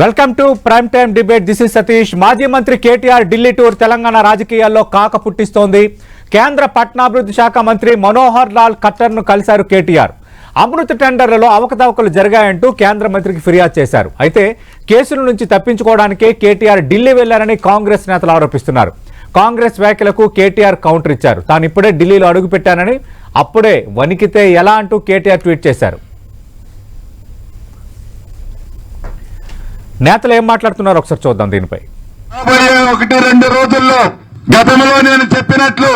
Welcome to prime time debate. This is Satish. మాజీ మంత్రి KTR Delhi tour Telangana రాజకీయాల్లో కాక పుట్టిస్తోంది. కేంద్ర పట్టణాభివృద్ధి శాఖ మంత్రి మనోహర్ లాల్ ఖట్టర్ను కలిశారు కేటీఆర్. అమృత్ టెండర్లలో అవకతవకలు జరిగాయంటూ కేంద్ర మంత్రికి ఫిర్యాదు చేశారు. అయితే కేసుల నుంచి తప్పించుకోవడానికే కేటీఆర్ ఢిల్లీ వెళ్ళారని కాంగ్రెస్ నేతలు ఆరోపిస్తున్నారు. కాంగ్రెస్ వ్యాఖ్యలకు కేటీఆర్ కౌంటర్ ఇచ్చారు. తాను ఇప్పుడే ఢిల్లీలో అడుగుపెట్టానని అప్పుడే వణికితే ఎలా అంటూ కేటీఆర్ ట్వీట్ చేశారు. నేతలు ఏం మాట్లాడుతున్నారు? ఒకసారి చూద్దాం దీనిపై. రాబోయే ఒకటి రెండు రోజుల్లో గతంలో నేను చెప్పినట్లు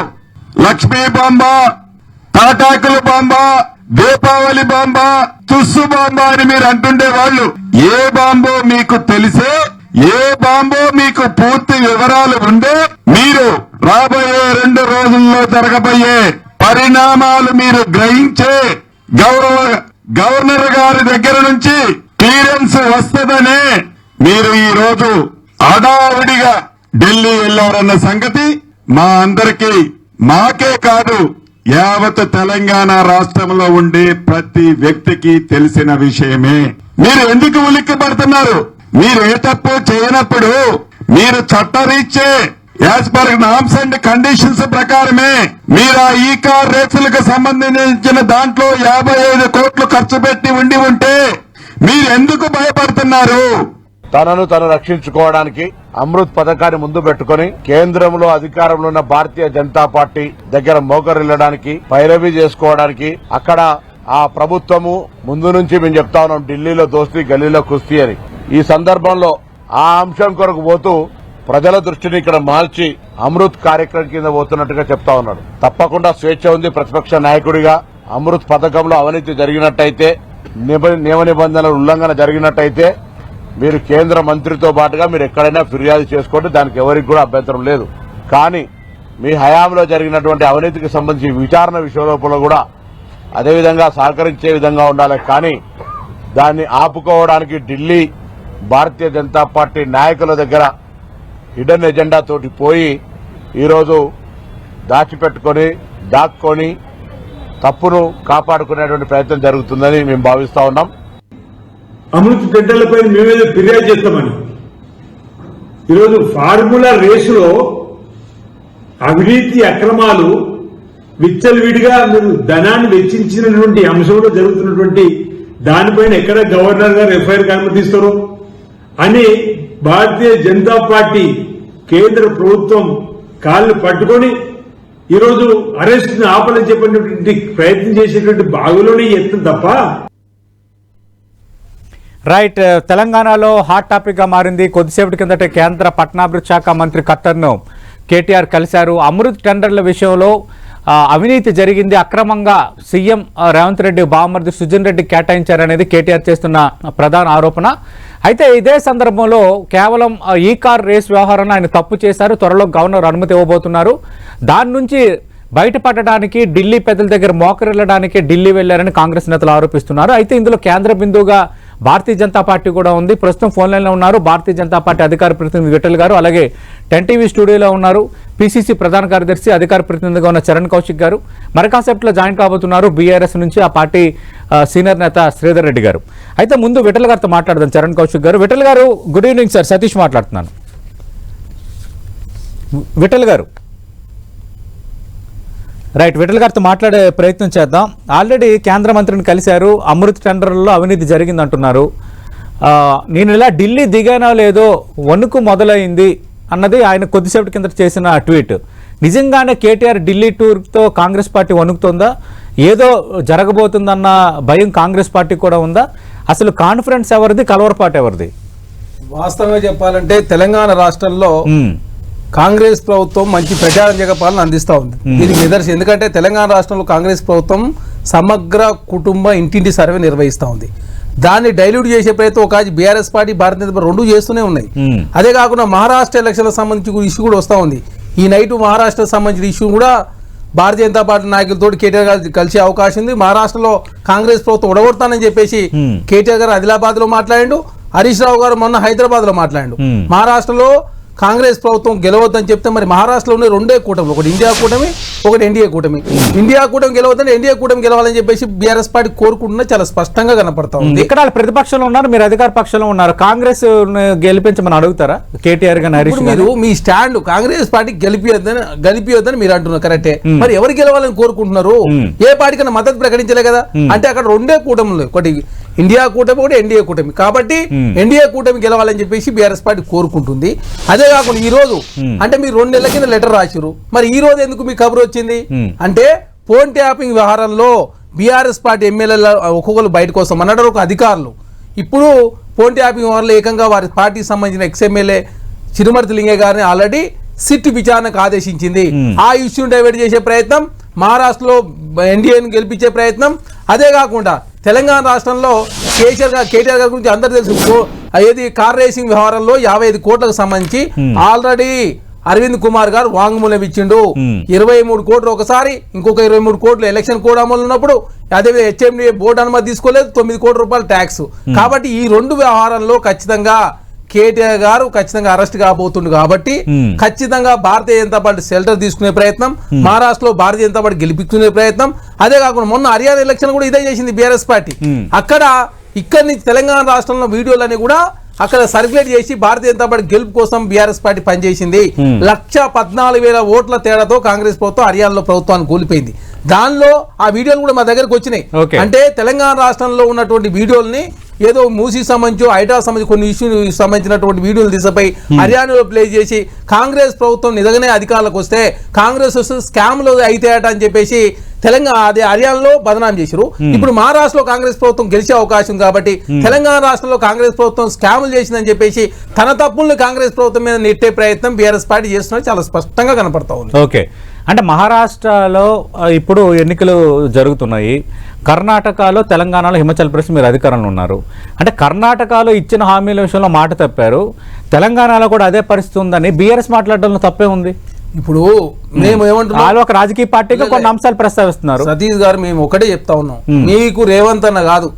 లక్ష్మీ బాంబ తాటాకుల బాంబ దీపావళి బాంబ తుస్సు బాంబ అని మీరు అంటుండే వాళ్ళు ఏ బాంబో మీకు తెలిసే ఏ బాంబో మీకు పూర్తి వివరాలు ఉండే మీరు రాబోయే రెండు రోజుల్లో జరగబోయే పరిణామాలు మీరు గ్రహించే గౌరవ గవర్నర్ గారి దగ్గర నుంచి క్లియరెన్స్ వస్తుందనే మీరు ఈ రోజు హడావుడిగా ఢిల్లీ వెళ్ళారన్న సంగతి మా అందరికీ మాకే కాదు యావత్ తెలంగాణ రాష్ట్రంలో ఉండే ప్రతి వ్యక్తికి తెలిసిన విషయమే. మీరు ఎందుకు ఉలిక్కి పడుతున్నారు మీరు ఏ తప్పు చేయనప్పుడు మీరు చట్టరీచ్చే as per norms and conditions ప్రకారమే మీరు ఆ ఈ కార్ రేసులకు సంబంధించిన దాంట్లో యాభై ఐదు కోట్లు ఖర్చు పెట్టి ఉండి ఉంటే మీరు ఎందుకు భయపడుతున్నారు? తనను తను రక్షించుకోవడానికి అమృత్ పథకాన్ని ముందు పెట్టుకుని కేంద్రంలో అధికారంలో ఉన్న భారతీయ జనతా పార్టీ దగ్గర మోకరిల్లడానికి పైరవీ చేసుకోవడానికి అక్కడ ఆ ప్రభుత్వము ముందు నుంచి మేము చెప్తా ఉన్నాం ఢిల్లీలో దోస్తీ గల్లీలో కుస్తీ అని. ఈ సందర్భంలో ఆ అంశం కొరకు పోతూ ప్రజల దృష్టిని ఇక్కడ మార్చి అమృత్ కార్యక్రమం కింద పోతున్నట్టుగా చెప్తా ఉన్నాడు. తప్పకుండా స్వేచ్ఛ ఉంది ప్రతిపక్ష నాయకుడిగా అమృత్ పథకంలో అవినీతి జరిగినట్టయితే నియమ నిబంధనల ఉల్లంఘన జరిగినట్టయితే మీరు కేంద్ర మంత్రితో పాటుగా మీరు ఎక్కడైనా ఫిర్యాదు చేసుకోండి దానికి ఎవరికి కూడా అభ్యంతరం లేదు. కానీ మీ హయాంలో జరిగినటువంటి అవినీతికి సంబంధించి విచారణ విషయంలో కూడా అదేవిధంగా సహకరించే విధంగా ఉండాలి. కానీ దాన్ని ఆపుకోవడానికి ఢిల్లీ భారతీయ జనతా పార్టీ నాయకుల దగ్గర హిడెన్ ఎజెండా తోటి పోయి ఈరోజు దాచిపెట్టుకొని దాక్కొని తప్పును కాపాడుకునేటువంటి ప్రయత్నం జరుగుతుందని మేము భావిస్తా ఉన్నాం. అమృత్ గడ్డలపై మేమేదో ఫిర్యాదు చేస్తామని. ఈరోజు ఫార్ములా రేసులో అవినీతి అక్రమాలు విచ్చలవిడిగా మీరు ధనాన్ని వెచ్చించినటువంటి అంశంలో జరుగుతున్నటువంటి దానిపైన ఎక్కడ గవర్నర్ గారు ఎఫ్ఐఆర్ అనుమతిస్తారు అని భారతీయ జనతా పార్టీ కేంద్ర ప్రభుత్వం కాళ్ళు పట్టుకొని ఈరోజు అరెస్ట్ని ఆపాలని చెప్పినటువంటి ప్రయత్నం చేసేటువంటి బాగులోనే ఎత్తుంది తప్ప? రైట్ తెలంగాణలో హాట్ టాపిక్గా మారింది. కొద్దిసేపటి కిందట కేంద్ర పట్టణాభివృద్ధి శాఖ మంత్రి ఖట్టర్ను కేటీఆర్ కలిశారు. అమృత్ టెండర్ల విషయంలో అవినీతి జరిగింది. అక్రమంగా సీఎం రేవంత్ రెడ్డి బామర్ది సుజన్ రెడ్డి కేటాయించారనేది కేటీఆర్ చేస్తున్న ప్రధాన ఆరోపణ. అయితే ఇదే సందర్భంలో కేవలం ఈ కార్ రేస్ వ్యవహారాన్ని ఆయన తప్పు చేశారు. త్వరలో గవర్నర్ అనుమతి ఇవ్వబోతున్నారు. దాని నుంచి బయటపడడానికి ఢిల్లీ పెద్దల దగ్గర మోకరిల్లడానికి ఢిల్లీ వెళ్ళారని కాంగ్రెస్ నేతలు ఆరోపిస్తున్నారు. అయితే ఇందులో కేంద్ర బిందువుగా భారతీయ జనతా పార్టీ కూడా ఉంది. ప్రస్తుతం ఫోన్ లైన్లో ఉన్నారు. భారతీయ జనతా పార్టీ అధికార ప్రతినిధి విఠల్ గారు అలాగే టెన్ టీవీ స్టూడియోలో ఉన్నారు. పిసిసి ప్రధాన కార్యదర్శి అధికార ప్రతినిధిగా ఉన్న చరణ్ కౌశిక్ గారు. మరి కాసేపట్లో జాయిన్ కాబోతున్నారు బీఆర్ఎస్ నుంచి ఆ పార్టీ సీనియర్ నేత శ్రీధర్ రెడ్డి గారు. అయితే ముందు విఠల్ గారితో మాట్లాడదాం చరణ్ కౌశిక్ గారు. విఠల్ గారు గుడ్ ఈవినింగ్ సార్. సతీష్ మాట్లాడుతున్నాను. విఠల్ గారు. రైట్ విఠల్ గారితో మాట్లాడే ప్రయత్నం చేద్దాం. ఆల్రెడీ కేంద్ర మంత్రిని కలిశారు. అమృత్ టెండర్లలో అవినీతి జరిగిందంటున్నారు. నేను ఇలా ఢిల్లీ దిగానో లేదో వణుకు మొదలైంది. అన్నది ఆయన కొద్దిసేపటి కింద చేసిన ట్వీట్. నిజంగానే కేటీఆర్ ఢిల్లీ టూర్తో కాంగ్రెస్ పార్టీ వణుకుతుందా? ఏదో జరగబోతుందన్న భయం కాంగ్రెస్ పార్టీ కూడా ఉందా? అసలు కాన్ఫిడెన్స్ ఎవరిది కలవరపాటు ఎవరిది? వాస్తవంగా చెప్పాలంటే తెలంగాణ రాష్ట్రంలో. కాంగ్రెస్ ప్రభుత్వం మంచి ప్రజారంజక పాలన అందిస్తా ఉంది. దీనికి నిదర్శనం. ఎందుకంటే తెలంగాణ రాష్ట్రంలో కాంగ్రెస్ ప్రభుత్వం సమగ్ర కుటుంబ ఇంటింటి సర్వే నిర్వహిస్తా ఉంది. దాన్ని డైల్యూట్ చేసే ప్రయత్నం ఒక బీఆర్ఎస్ పార్టీ భారతీయ జనతా రెండు చేస్తూనే ఉన్నాయి. అదే కాకుండా మహారాష్ట్ర ఎలక్షన్లకు సంబంధించి ఇష్యూ కూడా వస్తూ ఉంది ఈ నైట్ మహారాష్ట్రకు సంబంధించిన ఇష్యూ కూడా భారతీయ జనతా పార్టీ నాయకులతో కేటీఆర్ గారు కలిసే అవకాశం ఉంది మహారాష్ట్రలో కాంగ్రెస్ ప్రభుత్వం ఉడగొడతానని చెప్పేసి. కేటీఆర్ గారు ఆదిలాబాద్లో మాట్లాడిండు హరీష్ రావు గారు మొన్న హైదరాబాద్లో మాట్లాడిండు. మహారాష్ట్రలో కాంగ్రెస్ ప్రభుత్వం గెలవద్దని చెప్తే మరి మహారాష్ట్రలో ఉన్న రెండే కూటమి ఒకటి ఇండియా కూటమి ఒకటి ఎన్డీఏ కూటమి. ఇండియా కూటమి గెలవద్దని ఎన్డీఏ కూటమి గెలవాలని చెప్పేసి బీఆర్ఎస్ పార్టీ కోరుకుంటున్నా చాలా స్పష్టంగా కనపడతా ఉంది. ఇక్కడ ప్రతిపక్షంలో ఉన్నారు మీరు అధికార పక్షంలో ఉన్నారు. కాంగ్రెస్ గెలిపించమని అడుగుతారా? కేటీఆర్ హరీష్ గాని? మీరు మీ స్టాండ్ కాంగ్రెస్ పార్టీ గెలిపియొద్దని గెలిపియొద్దని మీరు అంటున్నారు కరెక్టే. మరి ఎవరు గెలవాలని కోరుకుంటున్నారు? ఏ పార్టీకైనా మద్దతు ప్రకటించలే కదా? అంటే అక్కడ రెండే కూటములు ఒకటి ఇండియా కూటమి ఒకటి ఎన్డీఏ కూటమి. కాబట్టి ఎన్డీఏ కూటమి గెలవాలని చెప్పేసి బీఆర్ఎస్ పార్టీ కోరుకుంటుంది. అదే కాకుండా ఈ రోజు అంటే మీరు రెండు నెలల కింద లెటర్ రాసిరు మరి ఈ రోజు ఎందుకు మీకు కబురు వచ్చింది? అంటే ఫోన్ ట్యాపింగ్ వ్యవహారంలో బీఆర్ఎస్ పార్టీ ఎమ్మెల్యేల ఒక్కొక్కరు బయటకు వస్తాం. అన్నారు ఒక అధికారులు. ఇప్పుడు ఫోన్ ట్యాపింగ్ వ్యవహారంలో ఏకంగా వారి పార్టీకి సంబంధించిన ఎక్స్ఎమ్మెల్యే చిరుమర్తి లింగే గారిని ఆల్రెడీ సిట్ విచారణకు ఆదేశించింది. ఆ ఇష్యూని డైవర్ట్ చేసే ప్రయత్నం మహారాష్ట్రలో ఎన్డీఏని గెలిపించే ప్రయత్నం. అదే కాకుండా తెలంగాణ రాష్ట్రంలో కేసీఆర్ గారు కేటీఆర్ గారి గురించి అందరు తెలుసు. ఏది కార్ రేసింగ్ వ్యవహారంలో యాభై ఐదు కోట్లకు సంబంధించి ఆల్రెడీ అరవింద్ కుమార్ గారు వాంగ్మూలం ఇచ్చిండు. ఇరవై మూడు కోట్లు ఒకసారి ఇంకొక ఇరవై మూడు కోట్లు ఎలక్షన్ కోడ్ అమలు ఉన్నప్పుడు అదే హెచ్ఎండి బోర్డు అనుమతి తీసుకోలేదు తొమ్మిది కోట్ల రూపాయలు ట్యాక్స్. కాబట్టి ఈ రెండు వ్యవహారంలో ఖచ్చితంగా కేటీఆర్ గారు ఖచ్చితంగా అరెస్ట్ కాబోతుండు కాబట్టి ఖచ్చితంగా భారతీయ జనతా పార్టీ షెల్టర్ తీసుకునే ప్రయత్నం మహారాష్ట్రలో భారతీయ జనతా పార్టీ గెలిపించుకునే ప్రయత్నం. అదే కాకుండా మొన్న హర్యానా ఎలక్షన్ కూడా ఇదే చేసింది బీఆర్ఎస్ పార్టీ. అక్కడ ఇక్కడి నుంచి తెలంగాణ రాష్ట్రంలో వీడియోలని కూడా అక్కడ సర్క్యులేట్ చేసి భారతీయ జనతా పార్టీ గెలుపు కోసం బీఆర్ఎస్ పార్టీ పనిచేసింది. లక్ష పద్నాలుగు వేల ఓట్ల తేడాతో కాంగ్రెస్ ప్రభుత్వం హర్యానాలో ప్రభుత్వాన్ని కూలిపోయింది. దానిలో ఆ వీడియోలు కూడా మా దగ్గరకు వచ్చినాయి. అంటే తెలంగాణ రాష్ట్రంలో ఉన్నటువంటి వీడియోల్ని ఏదో మూసీ సంబంధించి హైడ్రా సంబంధించి కొన్ని ఇష్యూ సంబంధించినటువంటి వీడియోలు తీసపోయి హర్యానాలో ప్లే చేసి కాంగ్రెస్ ప్రభుత్వం నిజంగానే అధికారులకు వస్తే కాంగ్రెస్ వస్తే స్కామ్లు అని చెప్పేసి తెలంగాణ అదే హర్యానాలో బదనాం చేశారు ఇప్పుడు మహారాష్ట్రలో కాంగ్రెస్ ప్రభుత్వం గెలిచే అవకాశం కాబట్టి తెలంగాణ రాష్ట్రంలో కాంగ్రెస్ ప్రభుత్వం స్కాములు చేసిందని చెప్పేసి తన తప్పుల్ని కాంగ్రెస్ ప్రభుత్వం మీద నెట్టే ప్రయత్నం బీఆర్ఎస్ పార్టీ చేస్తున్నది చాలా స్పష్టంగా కనపడతా ఉంది. ఓకే. అంటే మహారాష్ట్రలో ఇప్పుడు ఎన్నికలు జరుగుతున్నాయి. కర్ణాటకలో తెలంగాణలో హిమాచల్ ప్రదేశ్ మీరు అధికారంలో ఉన్నారు. అంటే కర్ణాటకలో ఇచ్చిన హామీల విషయంలో మాట తప్పారు. తెలంగాణలో కూడా అదే పరిస్థితి ఉందని బీఆర్ఎస్ మాట్లాడడంలో తప్పే ఉంది. ఇప్పుడు మేము ఏమంటున్నాం? వాళ్ళు ఒక రాజకీయ పార్టీగా కొన్ని అంశాలు ప్రస్తావిస్తున్నారు. సతీష్ గారు మేము ఒకటే చెప్తా ఉన్నాం. మీకు రేవంత్ అన్న కాదు.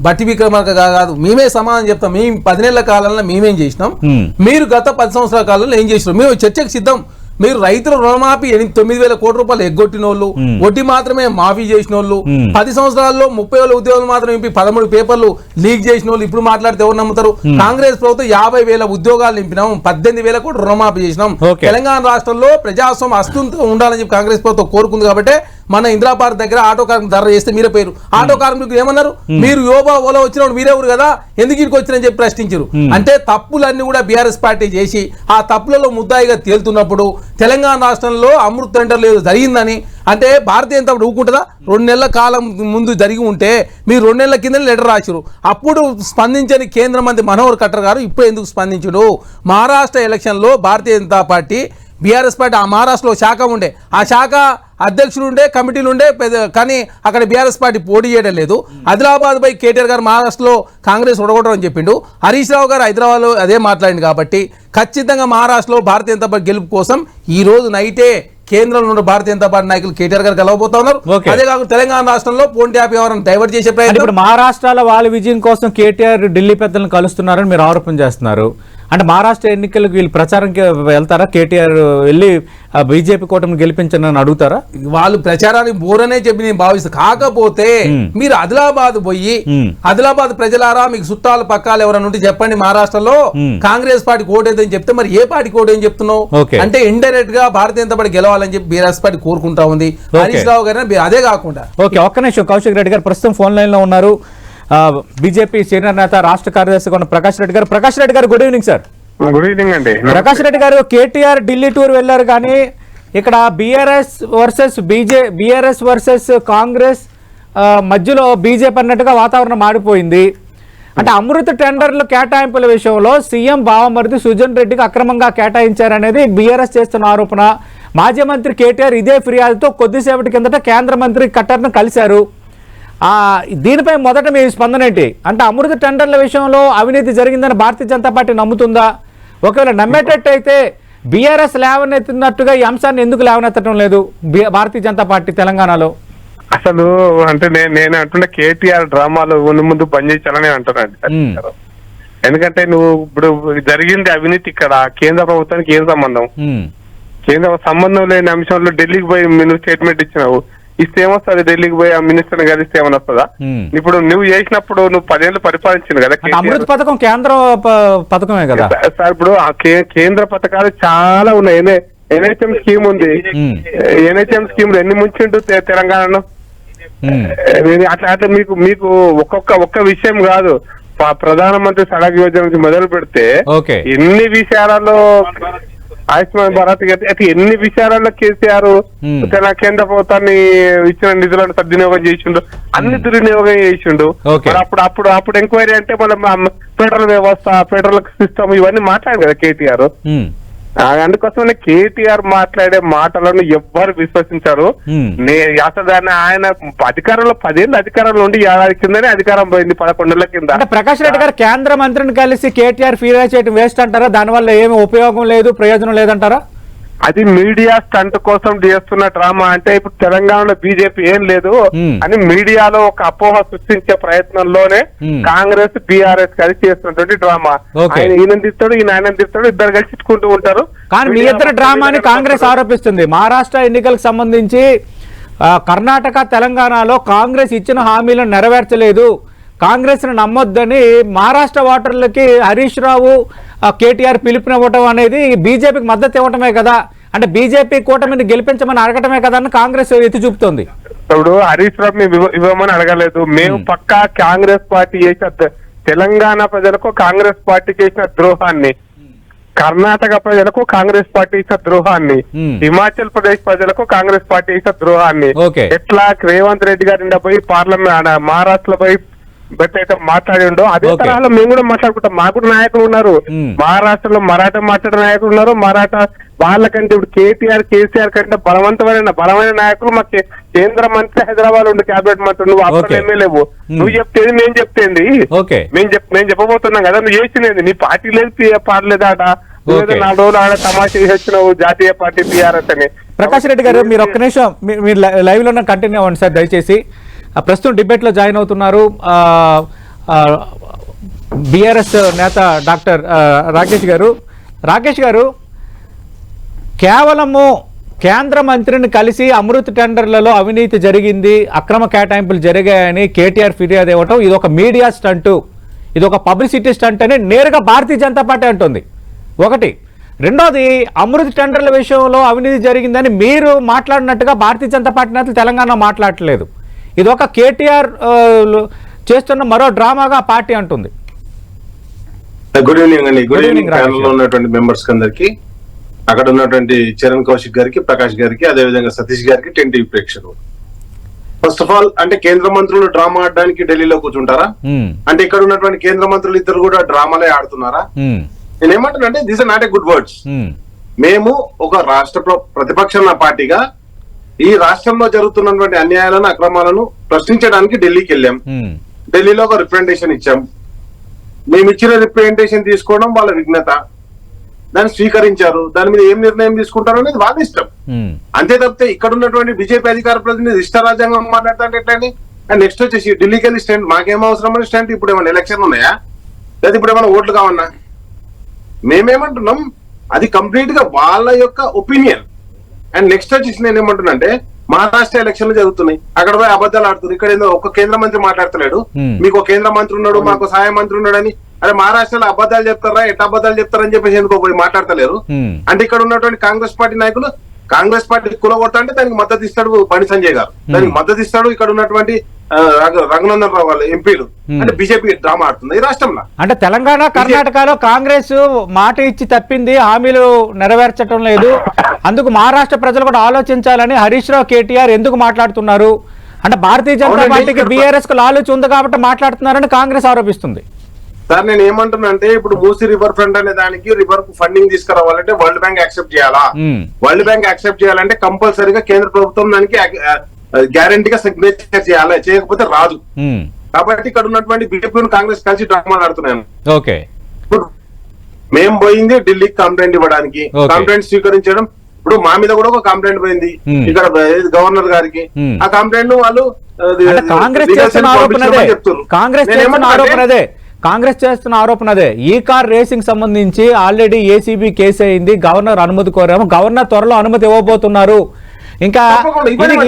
బట్టి విక్రమార్క గా- కాదు. మేమే సమాధానం చెప్తాం. మేము పది నెలల కాలంలో మేమేం చేసినాం. మీరు గత పది సంవత్సరాల కాలంలో ఏం చేసినాం మేము చర్చకు సిద్ధం. మీరు రైతుల రుణమాఫీ తొమ్మిది వేల కోట్ల రూపాయలు ఎగ్గొట్టిన వాళ్ళు వడ్డీ మాత్రమే మాఫీ చేసిన వాళ్ళు పది సంవత్సరాల్లో ముప్పై వేల ఉద్యోగాలు మాత్రం నింపి పదమూడు పేపర్లు లీక్ చేసిన వాళ్ళు ఇప్పుడు మాట్లాడితే ఎవరు నమ్ముతారు? కాంగ్రెస్ ప్రభుత్వం యాభై వేల ఉద్యోగాలు నింపినాం పద్దెనిమిది వేల కోట్లు రుణమాఫీ చేసినాం. తెలంగాణ రాష్ట్రంలో ప్రజాస్వామ్యం అస్తుంతో ఉండాలని చెప్పి కాంగ్రెస్ ప్రభుత్వం కోరుకుంది కాబట్టి మన ఇందిరా పార్క్ దగ్గర ఆటో కార్మికులు ధర చేస్తే మీరే పోయారు ఆటో కార్మికులు ఏమన్నారు? మీరు యోబా ఓలా వచ్చినప్పుడు మీరెవరు కదా? ఎందుకు ఇక్కడికి వచ్చిరని చెప్పి ప్రశ్నించారు. అంటే తప్పులన్నీ కూడా బీఆర్ఎస్ పార్టీ చేసి ఆ తప్పులలో ముద్దాయిగా తేలుతున్నప్పుడు తెలంగాణ రాష్ట్రంలో అమృత్ టెండర్ లేదు జరిగిందని. అంటే భారతీయ జనతా పార్టీ ఊరుకుంటుందా రెండు నెలల కాలం ముందు జరిగి ఉంటే మీరు రెండు నెలల కింద లెటర్ రాసిరు అప్పుడు స్పందించని కేంద్ర మంత్రి మనోహర్ ఖట్టర్ గారు ఇప్పుడు ఎందుకు స్పందించుడు? మహారాష్ట్ర ఎలక్షన్లో Bharatiya Janata party BRS party ఆ మహారాష్ట్రలో శాఖ ఉండే. ఆ శాఖ అధ్యక్షుడు ఉండే కమిటీలు ఉండే పెద్ద- కానీ అక్కడ బీఆర్ఎస్ పార్టీ పోటీ చేయడం లేదు. ఆదిలాబాద్ పై కేటీఆర్ గారు మహారాష్ట్రలో కాంగ్రెస్ ఉడగొట్టడం అని చెప్పిండు. హరీష్ రావు గారు హైదరాబాద్లో అదే మాట్లాడింది కాబట్టి ఖచ్చితంగా మహారాష్ట్రలో భారతీయ జనతా పార్టీ గెలుపు కోసం ఈ నైటే కేంద్రంలో ఉన్న భారతీయ జనతా పార్టీ నాయకులు కేటీఆర్ గారు కలవబోతా ఉన్నారు. అదే కాకుండా తెలంగాణ రాష్ట్రంలో పోటీ ట్యాప్ వ్యవహారం డైవర్ట్ చేసే ప్రయత్నం. ఇప్పుడు మహారాష్ట్రలో వాళ్ళ విజయం కోసం కేటీఆర్ ఢిల్లీ పెద్దలను కలుస్తున్నారని మీరు ఆరోపణ చేస్తున్నారు. అంటే మహారాష్ట్ర ఎన్నికలకు వీళ్ళు ప్రచారంకి వెళ్తారా? కేటీఆర్ వెళ్ళి బీజేపీ కూటమిని గెలిపించండి అని అడుగుతారా? వాళ్ళు ప్రచారానికి బోరనే చెప్పి నేను భావిస్తాను కాకపోతే మీరు ఆదిలాబాద్ పోయి. ఆదిలాబాద్ ప్రజలారా మీకు చుట్టాలు పక్కాలు ఎవరైనా ఉంటే చెప్పండి మహారాష్ట్రలో కాంగ్రెస్ పార్టీ ఓటేదని చెప్తే మరి ఏ పార్టీ ఓటేని చెప్తున్నావు. అంటే ఇండైరెక్ట్గా భారతీయ జనతా పార్టీ గెలవాలని చెప్పి బీఆర్ఎస్ పార్టీ కోరుకుంటా ఉంది. హరీష్ రావు గారు అదే కాకుండా. ఓకే ఒక్క నిమిషం. కౌశిక్ రెడ్డి గారు ప్రస్తుతం ఫోన్ లైన్లో ఉన్నారు బీజేపీ సీనియర్ నేత రాష్ట్ర కార్యదర్శి ఉన్న ప్రకాష్ రెడ్డి గారు. ప్రకాష్ రెడ్డి గారు good evening sir good evening అండి. ప్రకాష్ రెడ్డి గారు కేటీఆర్ ఢిల్లీ టూర్ వెళ్ళారు కానీ ఇక్కడ BRS versus BJ BRS versus Congress మధ్యలో బీజేపీ అన్నట్టుగా వాతావరణం మారిపోయింది. అంటే అమృత టెండర్లు కేటాయింపుల విషయంలో సీఎం బావమరిది సుజన్ రెడ్డికి అక్రమంగా కేటాయించారనేది బీఆర్ఎస్ చేస్తున్న ఆరోపణ. మాజీ మంత్రి కేటీఆర్ ఇదే ఫిర్యాదుతో కొద్దిసేపటి కిందట కేంద్ర మంత్రి కట్టర్ను కలిశారు. దీనిపై మొదట మీ స్పందన ఏంటి? అంటే అమృత టెండర్ల విషయంలో అవినీతి జరిగిందని భారతీయ జనతా పార్టీ నమ్ముతుందా? ఒకవేళ నమ్మేటట్టయితే బీఆర్ఎస్ లేవనెత్తినట్టుగా ఈ అంశాన్ని ఎందుకు లేవనెత్తడం లేదు భారతీయ జనతా పార్టీ తెలంగాణలో? అసలు అంటే నేను నేను అంటుండే కేటీఆర్ డ్రామాలు ముందు ముందు బంద్ చేయించాలని అంటున్నాను. ఎందుకంటే నువ్వు ఇప్పుడు జరిగింది అవినీతి ఇక్కడ కేంద్ర ప్రభుత్వానికి ఏం సంబంధం? కేంద్ర సంబంధం లేని అంశంలో ఢిల్లీకి పోయి నువ్వు స్టేట్మెంట్ ఇచ్చినావు. ఇస్తే ఏమొస్తుంది ఢిల్లీకి పోయి ఆ మినిస్టర్ కలిస్తే ఏమన్నా వస్తుందా. ఇప్పుడు నువ్వు చేసినప్పుడు నువ్వు పదేళ్ళు పరిపాలించింది కదా అమృత్ పథకం కేంద్ర పథకమే కదా? సార్ ఇప్పుడు ఆ కేంద్ర పథకాలు చాలా ఉన్నాయి. ఎన్హెచ్ఎం స్కీమ్ ఉంది. ఎన్హెచ్ఎం స్కీమ్ ఎన్ని ముంచిండు తె- తెలంగాణను? ఉమ్, నేను అట్లా అట్లా మీకు మీకు ఒక్కొక్క ఒక్క విషయం కాదు. ప్రధానమంత్రి సడక్ యోజన నుంచి మొదలు పెడితే. ఎన్ని విషయాలలో ఆయుష్మాన్ భారత్ అయితే ఎన్ని విషయాలలో కేసీఆర్. తన కేంద్ర ప్రభుత్వాన్ని ఇచ్చిన నిధులను సద్వినియోగం చేసిండు అన్ని దుర్వినియోగం చేసిండు. మరి అప్పుడు అప్పుడు అప్పుడు ఎంక్వైరీ అంటే మన ఫెడరల్ వ్యవస్థ ఫెడరల్ సిస్టమ్ ఇవన్నీ మాట్లాడారు కదా కేటీఆర్ అందుకోసమనే కేటీఆర్ మాట్లాడే మాటలను ఎవ్వరు విశ్వసించారు. నే అసలు దాన్ని ఆయన అధికారంలో పదేళ్ళు అధికారంలో ఉండి ఏడాది కిందనే అధికారం పోయింది పదకొండేళ్ళ కింద. అంటే ప్రకాష్ రెడ్డి గారు కేంద్ర మంత్రిని కలిసి కేటీఆర్ ఫిర్యాదు చేయడం వేస్ట్ అంటారా? దానివల్ల ఏమి ఉపయోగం లేదు ప్రయోజనం లేదంటారా? అది మీడియా స్టంట్ కోసం చేస్తున్న డ్రామా అంటే ఇప్పుడు తెలంగాణలో బీజేపీ ఏం లేదు Hmm. అని మీడియాలో ఒక అపోహ సృష్టించే ప్రయత్నంలోనే Hmm. కాంగ్రెస్ బీఆర్ఎస్ కలిసి చేస్తున్నటువంటి డ్రామా. ఆయన ఈయన తీస్తాడు ఈయన తీస్తాడు ఇద్దరు కలిసి ఇచ్చుకుంటూ ఉంటారు కానీ మీ ఇద్దరు డ్రామాని కాంగ్రెస్ ఆరోపిస్తుంది మహారాష్ట్ర ఎన్నికలకు సంబంధించి కర్ణాటక తెలంగాణలో కాంగ్రెస్ ఇచ్చిన హామీలను నెరవేర్చలేదు కాంగ్రెస్ను నమ్మొద్దని మహారాష్ట్ర ఓటర్లకి హరీష్ రావు కేటీఆర్ పిలుపునివ్వటం అనేది బీజేపీకి మద్దతు ఇవ్వటమే కదా అంటే బీజేపీ కూటమిని గెలిపించమని అడగటమే కదా అని కాంగ్రెస్ ఎత్తి చూపుతోంది ఇప్పుడు హరీష్ రావు మేము ఇవ్వ- ఇవ్వమని అడగలేదు మేము పక్కా కాంగ్రెస్ పార్టీ చేసిన తెలంగాణ ప్రజలకు కాంగ్రెస్ పార్టీ చేసిన ద్రోహాన్ని కర్ణాటక ప్రజలకు కాంగ్రెస్ పార్టీ చేసిన ద్రోహాన్ని. హిమాచల్ ప్రదేశ్ ప్రజలకు కాంగ్రెస్ పార్టీ చేసిన ద్రోహాన్ని. ఎట్లా రేవంత్ రెడ్డి గారి పోయి పార్లమెంట్ మహారాష్ట్రలో పోయి ఎట్లయితే మాట్లాడిండో అదే Okay. తరహాలో మేము కూడా మాట్లాడుకుంటాం. మాకు కూడా నాయకులు ఉన్నారు. Hmm. మహారాష్ట్రలో మరాఠా మాట్లాడే నాయకులు ఉన్నారు. మరాఠా వాళ్ళకంటే ఇప్పుడు కేటీఆర్ కేసీఆర్ కంటే బలవంతమైన బలమైన నాయకులు మా కే- కేంద్ర మంత్రి హైదరాబాద్ ఉండి క్యాబినెట్ మంత్రి. నువ్వు అప్పుడు Okay. ఎమ్మెల్యేవు నువ్వు చెప్తేది మేము చెప్తేంది. మేము చెప్ మేము చెప్పబోతున్నాం కదా నువ్వు చేసినది. నీ పార్టీ లేదు పి- పార్టీ లేదు Okay. నాలుగు రోజులు ఆడ తమాషా చేసి వచ్చినావు జాతీయ పార్టీ టీఆర్ఎస్ అని. ప్రకాష్ రెడ్డి గారు మీరు ఒక్క నిమిషం మీ- మీరు లై- లైవ్లోనే కంటిన్యూ అవ్వండి సార్ దయచేసి. ప్రస్తుతం డిబేట్లో జాయిన్ అవుతున్నారు. బీఆర్ఎస్ నేత డాక్టర్ రాకేష్ గారు. రాకేష్ గారు కేవలము కేంద్ర మంత్రిని కలిసి అమృత్ టెండర్లలో అవినీతి జరిగింది అక్రమ కేటాయింపులు జరిగాయని కేటీఆర్ ఫిర్యాదు ఇవ్వటం ఇది ఒక మీడియా స్టంటు. ఇది ఒక పబ్లిసిటీ స్టంట్ అని నేరుగా భారతీయ జనతా పార్టీ అంటుంది. ఒకటి. రెండోది అమృత్ టెండర్ల విషయంలో అవినీతి జరిగిందని మీరు మాట్లాడినట్టుగా భారతీయ జనతా పార్టీ నేతలు తెలంగాణ మాట్లాడట్లేదు. ఇది ఒక కేటీఆర్ చేస్తున్న మరో డ్రామాగా పార్టీ అంటుంది. గుడ్ ఈవినింగ్ అండి. గుడ్ ఈవినింగ్ ప్యానల్ ఉన్నటువంటి మెంబర్స్ అందరికి. అక్కడ ఉన్నటువంటి చరణ్ కౌశిక్ గారికి ప్రకాష్ గారికి అదే విధంగా సతీష్ గారికి టెన్ టీవీ ప్రేక్షకులు. ఫస్ట్ ఆఫ్ ఆల్ అంటే కేంద్ర మంత్రులు డ్రామా ఆడడానికి ఢిల్లీలో కూర్చుంటారా? ఉమ్, అంటే ఇక్కడ ఉన్నటువంటి కేంద్ర మంత్రులు ఇద్దరు కూడా డ్రామాలే ఆడుతున్నారా? ఉమ్, నేను ఏమంటాను అంటే this not a good words మేము ఒక రాష్ట్ర ప్ర- ప్రతిపక్ష పార్టీగా ఈ రాష్ట్రంలో జరుగుతున్నటువంటి అన్యాయాలను అక్రమాలను ప్రశ్నించడానికి ఢిల్లీకి వెళ్ళాం. ఢిల్లీలో ఒక రిప్రజెంటేషన్ ఇచ్చాం. మేము ఇచ్చిన రిప్రజెంటేషన్ తీసుకోవడం వాళ్ళ విఘ్నత. దాన్ని స్వీకరించారు. దాని మీద ఏం నిర్ణయం తీసుకుంటారు అనేది వాళ్ళ ఇష్టం. అంతే తప్పితే ఇక్కడ ఉన్నటువంటి బీజేపీ అధికార ప్రతినిధి ఇష్ట రాజ్యాంగం మాట్లాడతాంటే ఎట్లండి? అండ్ నెక్స్ట్ వచ్చేసి ఢిల్లీకి వెళ్ళి స్టాండ్ మాకేం అవసరం అని స్టాండ్ ఇప్పుడు ఏమైనా ఎలక్షన్ ఉన్నాయా? లేదా ఇప్పుడు ఏమైనా ఓట్లు కావన్నా? మేమేమంటున్నాం? అది కంప్లీట్గా వాళ్ళ యొక్క ఒపీనియన్ అండ్ నెక్స్ట్ వచ్చేసి నేను ఏమంటున్నా అంటే మహారాష్ట్ర ఎలక్షన్లు జరుగుతున్నాయి. అక్కడ పోయి అబద్ధాలు ఆడుతున్నారు. ఇక్కడ ఏదో ఒక కేంద్ర మంత్రి మాట్లాడతలేడు. మీకు ఒక కేంద్ర మంత్రి ఉన్నాడు మాకు సహాయ మంత్రి ఉన్నాడు అని అరే మహారాష్ట్రలో అబద్ధాలు చెప్తారా? ఎట్ట అబద్ధాలు చెప్తారని చెప్పేసి ఎందుకో పోయి మాట్లాడతలేరు. అంటే ఇక్కడ ఉన్నటువంటి కాంగ్రెస్ పార్టీ నాయకులు కాంగ్రెస్ పార్టీ కులగొడతా అంటే దానికి మద్దతు ఇస్తాడు బండి సంజయ్ గారు. దానికి మద్దతు ఇస్తాడు ఇక్కడ ఉన్నటువంటి రఘునందన్ రావు వాళ్ళ ఎంపీలు. అంటే బీజేపీ డ్రామా ఆడుతుంది ఈ రాష్ట్రంలో. అంటే తెలంగాణ కర్ణాటకలో కాంగ్రెస్ మాట ఇచ్చి తప్పింది హామీలు నెరవేర్చడం లేదు. అందుకు మహారాష్ట్ర ప్రజలు కూడా ఆలోచించాలని హరీష్ రావు కేటీఆర్ ఎందుకు మాట్లాడుతున్నారు? అంటే భారతీయ జనతా పార్టీకి బీఆర్ఎస్కు లాలూచి ఉంది కాబట్టి మాట్లాడుతున్నారని కాంగ్రెస్ ఆరోపిస్తుంది. సార్ నేను ఏమంటున్నా అంటే ఇప్పుడు మూసీ రివర్ ఫ్రంట్ అనే దానికి రివర్కు ఫండింగ్ తీసుకురావాలంటే వరల్డ్ బ్యాంక్ యాక్సెప్ట్ చేయాలా. వరల్డ్ బ్యాంక్ యాక్సెప్ట్ చేయాలంటే కంపల్సరీగా కేంద్ర ప్రభుత్వం దానికి గ్యారంటీగా సిగ్నేచర్ చేయాలి? చేయకపోతే రాదు. కాబట్టి ఇక్కడ ఉన్నటువంటి బీజేపీ కాంగ్రెస్ కలిసి డ్రామా ఆడుతున్నాను ఓకే. ఇప్పుడు మేము పోయింది ఢిల్లీకి కంప్లైంట్ ఇవ్వడానికి. కంప్లైంట్ స్వీకరించడం ఇప్పుడు మా మీద కూడా ఒక కంప్లైంట్ పోయింది. ఇక్కడ గవర్నర్ గారికి. ఆ కంప్లైంట్ వాళ్ళు కాంగ్రెస్ legal చేస్తున్న cell ఆరోపణ అదే. పంపించమని చెప్తున్నారు. కాంగ్రెస్ కాంగ్రెస్ చేస్తున్న ఆరోపణ అదే ఈ కార్ రేసింగ్ సంబంధించి ఆల్రెడీ ఏసీబీ కేసు అయింది గవర్నర్ అనుమతి కోరాము గవర్నర్ త్వరలో అనుమతి ఇవ్వబోతున్నారు ఇంకా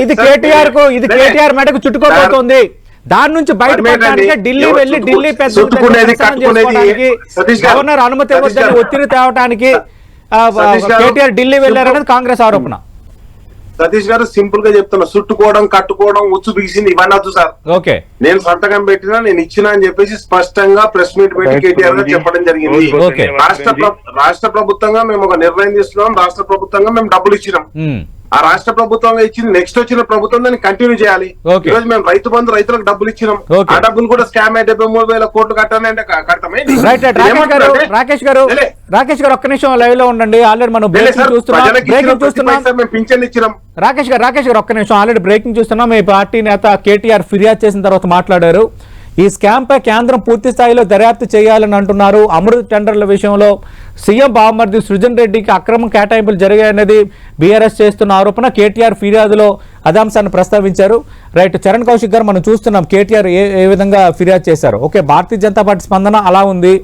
ఇది. కేటీఆర్కు ఇది. కేటీఆర్ మెడకు చుట్టుకోబోతోంది దాని నుంచి అర్థమైందండి. ఢిల్లీ వెళ్ళి ఢిల్లీ పెద్ద. గవర్నర్ అనుమతి ఇవ్వద్దని. ఒత్తిడి గారు. కేటీఆర్ ఢిల్లీ వెళ్ళారనేది కాంగ్రెస్ ఆరోపణ సతీష్ గారు సింపుల్గా చెప్తున్నా చుట్టుకోవడం కట్టుకోవడం ఉచ్చు బిగిసింది ఇవన్నీ వద్దు సార్. ఓకే. నేను సంతకం పెట్టినా నేను ఇచ్చినా అని చెప్పేసి స్పష్టంగా ప్రెస్ మీట్ పెట్టి కేటీఆర్ గారు చెప్పడం జరిగింది. ఓకే. రాష్ట్ర రాష్ట్ర ప్రభుత్వంగా మేము ఒక నిర్ణయం తీసుకున్నాం. రాష్ట్ర ప్రభుత్వంగా మేము డబ్బులు ఇచ్చినాం. ఉమ్. ఆ రాష్ట్ర ప్రభుత్వం ఇచ్చింది నెక్స్ట్ వచ్చిన ప్రభుత్వం దాన్ని కంటిన్యూ చేయాలి. ఈ రోజు మేము రైతు బంధు రైతులకు డబ్బులు ఇచ్చినాం. ఆ డబ్బులు కూడా స్కామ్ అయి డెబ్బై మూడు వేల కోట్లు కట్టాలి అంటే కడతామే రాకేష్ గారు రాకేష్ గారు ఒక్క నిమిషం లైవ్లో ఉండండి. ఆల్రెడీ మనం బ్రేకింగ్ చూస్తున్నాం. చూస్తున్నాం. మేము పింఛన్ ఇచ్చినాం. రాకేష్ గారు రాకేష్ గారు ఒక్క నిమిషం. ఆల్రెడీ బ్రేకింగ్ చూస్తున్నాం. మీ పార్టీ నేత కేటీఆర్ ఫిర్యాదు చేసిన తర్వాత మాట్లాడారు. ఈ స్కామ్ పై కేంద్రం పూర్తి స్థాయిలో దర్యాప్తు చేయాలని అంటున్నారు. అమృత్ టెండర్ల విషయంలో సీఎం బావమర్ది సృజన్ రెడ్డికి అక్రమ కేటాయింపులు జరిగాయన్నది బీఆర్ఎస్ చేస్తున్న ఆరోపణ కేటీఆర్ ఫిర్యాదులో అదాంశాన్ని ప్రస్తావించారు. రైట్ చరణ్ కౌశిక్ గారు మనం చూస్తున్నాం కేటీఆర్ ఏ ఏ విధంగా ఫిర్యాదు చేశారు. ఓకే భారతీయ జనతా పార్టీ స్పందన అలా ఉంది.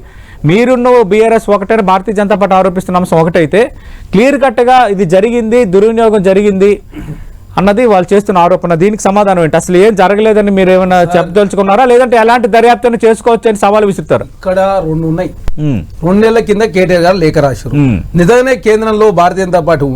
మీరున్న బీఆర్ఎస్ ఒకటే భారతీయ జనతా పార్టీ ఆరోపిస్తున్న అంశం ఒకటైతే క్లియర్ కట్గా ఇది జరిగింది దుర్వినియోగం జరిగింది. అన్నది వాళ్ళు చేస్తున్న ఆరోపణ. దీనికి సమాధానం ఏంటి? అసలు ఏం జరగలేదని మీరు ఏమైనా చెప్పదలుచుకున్నారా? లేదంటే ఎలాంటి దర్యాప్తును చేసుకోవచ్చు అని సవాల్ విసురుతారు? ఇక్కడ రెండు ఉన్నాయి. ఉమ్, రెండు నెలల కింద కేటీఆర్ గారు లేఖ రాశారు. నిజంగానే కేంద్రంలో భారతీయ జనతా పార్టీ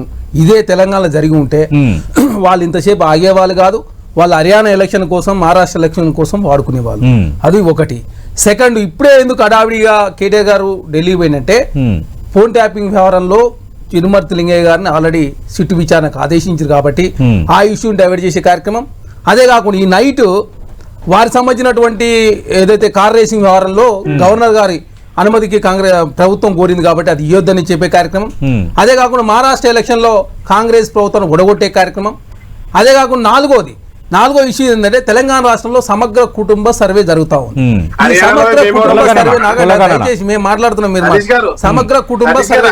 ఇదే తెలంగాణలో జరిగి ఉంటే. వాళ్ళు ఇంతసేపు ఆగేవాళ్ళు కాదు. వాళ్ళు హర్యానా ఎలక్షన్ కోసం మహారాష్ట్ర ఎలక్షన్ కోసం వాడుకునేవాళ్ళు. అది ఒకటి. సెకండ్ ఇప్పుడే ఎందుకు అడావిడిగా కేటీఆర్ గారు ఢిల్లీ పోయినంటే ఫోన్ ట్యాపింగ్ వ్యవహారంలో చిరుమర్తి లింగయ్య గారిని ఆల్రెడీ సిట్టు విచారణకు ఆదేశించారు కాబట్టి. ఆ ఇష్యూని డైవర్ట్ చేసే కార్యక్రమం అదే కాకుండా ఈ నైట్ వారికి సంబంధించినటువంటి ఏదైతే కార్ రేసింగ్ వ్యవహారంలో గవర్నర్ గారి అనుమతికి కాంగ్రెస్ ప్రభుత్వం కోరింది కాబట్టి అది ఇవ్వద్దని చెప్పే కార్యక్రమం. అదే కాకుండా మహారాష్ట్ర ఎలక్షన్లో కాంగ్రెస్ ప్రభుత్వం ఒడగొట్టే కార్యక్రమం అదే కాకుండా నాలుగోది నాలుగో ఇష్యూ ఏంటంటే తెలంగాణ రాష్ట్రంలో సమగ్ర కుటుంబ సర్వే జరుగుతా ఉంది. సమగ్ర మేము కుటుంబ సర్వే. దయచేసి మేము మాట్లాడుతున్నాం మీరు సమగ్ర కుటుంబ సర్వే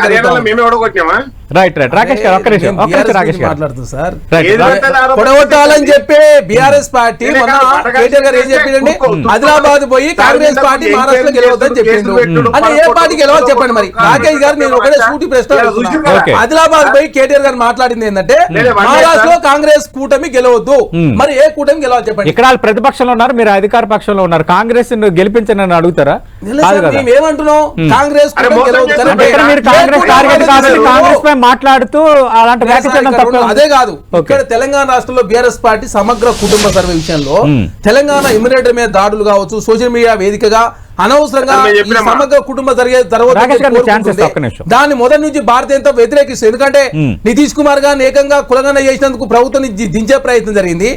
రైట్ రైట్ రాకేష్ గారు ఒక్క నిమిషం ఒక్క నిమిషం రాకేష్ గారు. సార్? పొడగొట్టాలని చెప్పి బీఆర్ఎస్ పార్టీ పట్టగా కేటీఆర్ గారు ఏం చెప్పిండండి? ఆదిలాబాద్ పోయి కాంగ్రెస్ పార్టీ మీద మహారాష్ట్ర కేసులు గెలవద్దని చెప్పిండు. అంటే ఏ పార్టీ చెప్పండి మరి. రాకేష్ గారు నేను ఒకటే సూటి ప్రశ్న. ఆదిలాబాద్ పోయి కేటీఆర్ గారు మాట్లాడింది ఏంటంటే వన్ మహారాష్ట్రలో కాంగ్రెస్ కూటమి గెలవద్దు. మ్మ్. మరి ఏ కూటమి గెలవాలి చెప్పండి? ఇక్కడ వాళ్ళు ప్రతిపక్షంలో ఉన్నారు మీరు అధికార పక్షంలో ఉన్నారు. కాంగ్రెస్ గెలిపించని అడుగుతారా? నిన్న కాదు సార్ కదా. మేము ఏమంటున్నాం? కాంగ్రెస్ కాంగ్రెస్ టార్గెట్. కాంగ్రెస్ పై మాట్లాడుతూ అలాంటి. అదే కాదు. ఇక్కడ తెలంగాణ రాష్ట్రంలో బీఆర్ఎస్ పార్టీ సమగ్ర కుటుంబ సర్వే విషయంలో. తెలంగాణ ఇమ్యూనిటర్ మీద దాడులు కావచ్చు సోషల్ మీడియా వేదికగా అనవసరంగా. సమగ్ర కుటుంబ జరిగే. దాన్ని మొదటి నుంచి భారతీయ జనతా వ్యతిరేకిస్తుంది ఎందుకంటే. నితీష్ కుమార్ గారిని ఏకంగా కులగన చేసినందుకు ప్రభుత్వం దించే ప్రయత్నం జరిగింది.